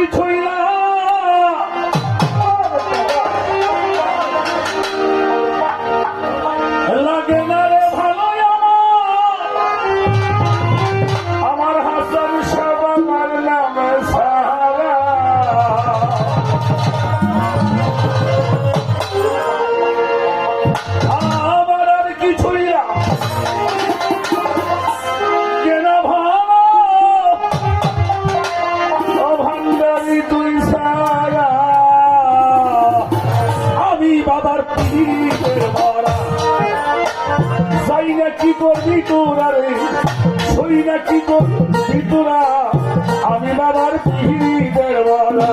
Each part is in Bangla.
你推了。শীতের ভরা। যাই না কি করবি তোরা রে? সই না কি করবি তোরা? আমি বাবার পীড়িতের ভরা।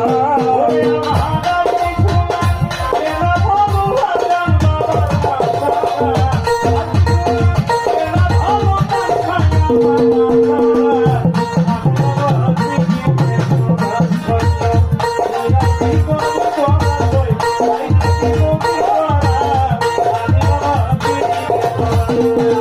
Thank you. Thank you.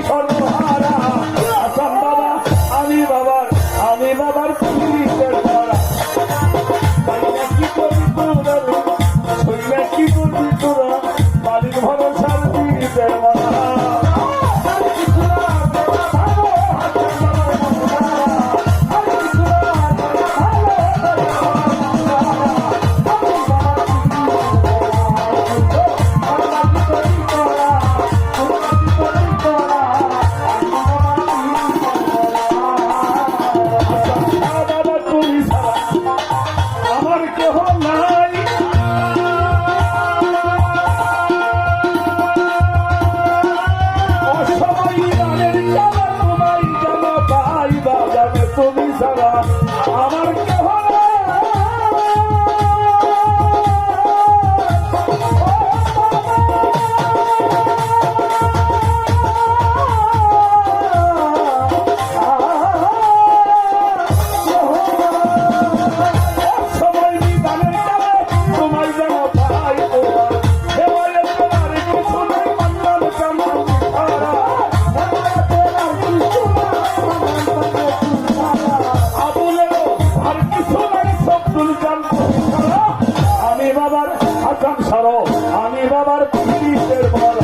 condition. ছাড়া আমার কেহ আমি বাবার আকাঙ্ক্ষার আমি বাবার পুলিশের মরা